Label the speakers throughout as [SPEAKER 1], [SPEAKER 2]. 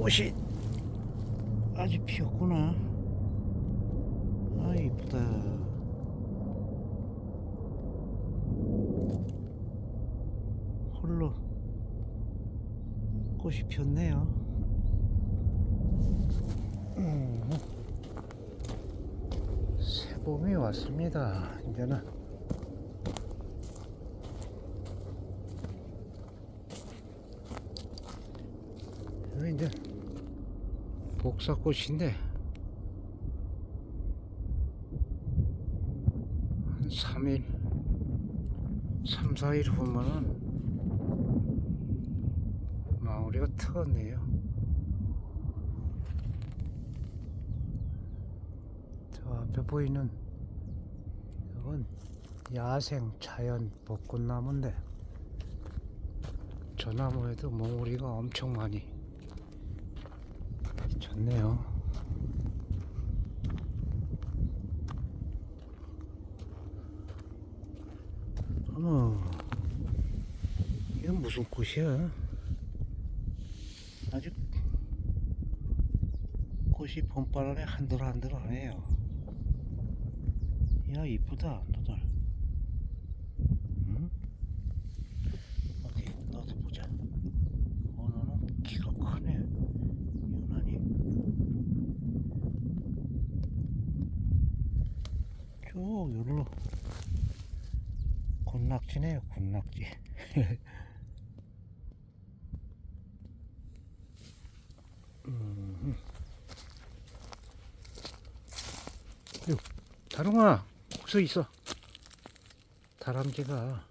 [SPEAKER 1] 꽃이 아직 피었구나. 아 이쁘다. 홀로 꽃이 폈네요. 음, 새봄이 왔습니다. 이제는 이제 복사꽃인데 한 3일 3, 4일 후면은 마무리가 트었네요. 저 앞에 보이는 이건 야생 자연 벚꽃나무인데 저 나무에도 몽우리가 엄청 많이 좋네요. 어머, 이건 무슨 꽃이야? 아직 꽃이 봄바람에 한들한들하네요. 야 이쁘다 너들. 응? 어디 너도 보자. 어 너는 키가 크네. 쭉 요리로 군낙지네요 군낙지. 음. 요, 다롱아 거기서 있어? 다람쥐가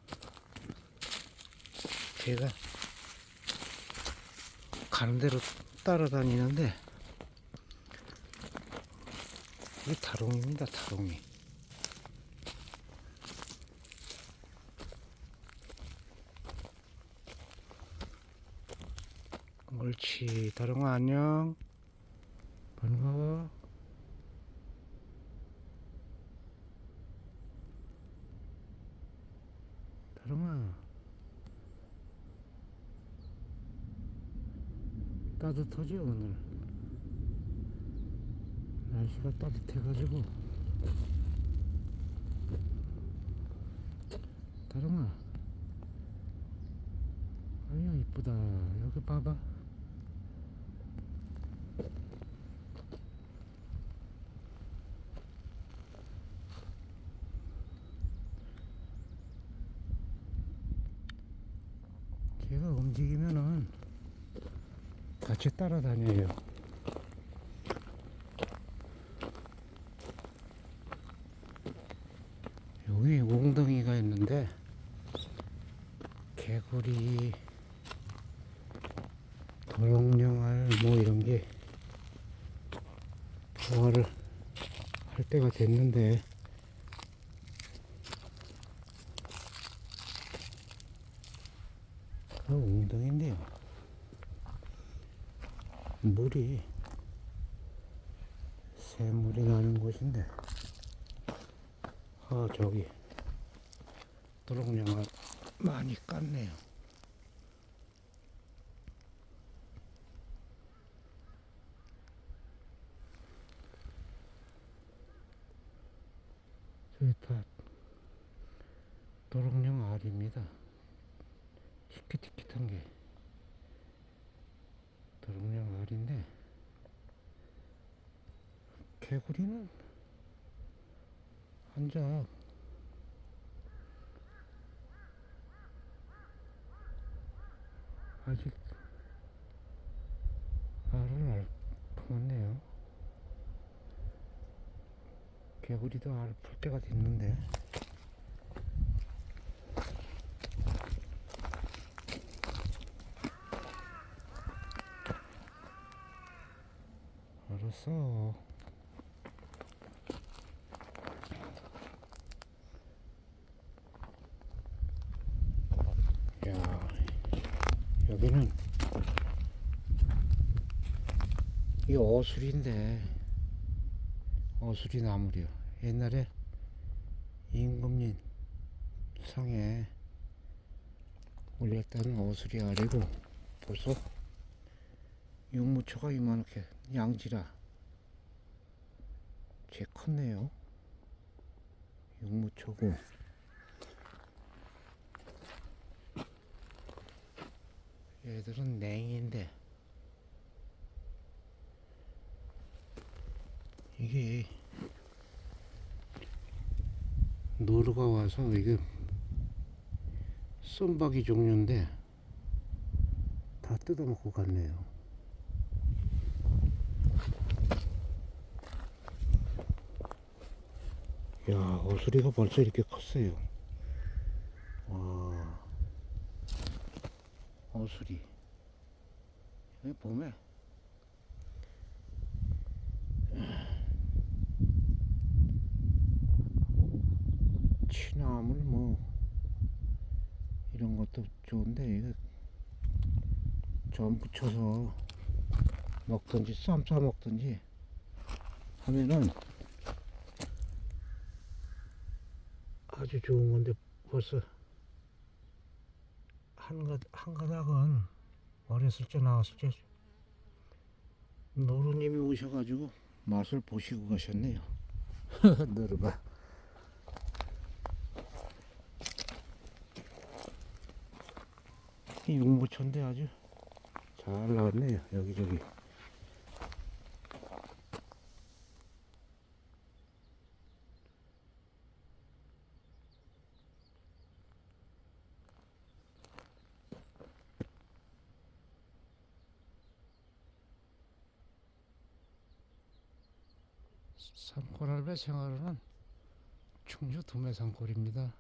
[SPEAKER 1] 걔가 가는 대로 따라다니는데 이게 다롱입니다 다롱이 옳지. 다롱아 안녕. 반가워. 다롱아. 따뜻하지 오늘? 날씨가 따뜻해가지고. 다롱아. 아야 이쁘다. 여기 봐봐 걔가 움직이면은 같이 따라다녀요. 여기 웅덩이가 있는데 개구리 도롱뇽알 뭐 이런 게 부화를 할 때가 됐는데 웅덩인데요 물이 새물이 나는 곳인데 아 저기 도롱뇽알 많이 깠네요 저기 다 도롱뇽 알입니다. 희끗희끗한 게 도롱뇽 알인데 개구리는 한자 아직 알을 알 품었네요. 개구리도 알풀 때가 됐는데 알았어 야 여기는 이 어술인데 어술이 나물이요. 옛날에 임금님 성에 올렸다는 어술이 아니고 벌써 육무초가 이만하게 양지라. 제 컸네요. 육무초고 얘들은 냉인데 이게 노루가 와서 이게 쏜박이 종류인데 다 뜯어먹고 갔네요. 야, 어수리가 벌써 이렇게 컸어요. 어수리. 여기 봄에 취나물 뭐 이런 것도 좋은데 이거 전 부쳐서 먹든지 쌈 싸 먹든지 하면은 아주 좋은 건데 벌써 한, 가, 한 가닥은 어렸을 때 나왔을 때 노루님이 오셔가지고 맛을 보시고 가셨네요. 노루가 이 육무초인데 아주 잘 나왔네요 여기저기 산골알배 생활은 충주 도매산골입니다.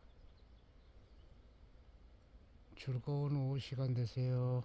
[SPEAKER 1] 즐거운 오후 시간 되세요.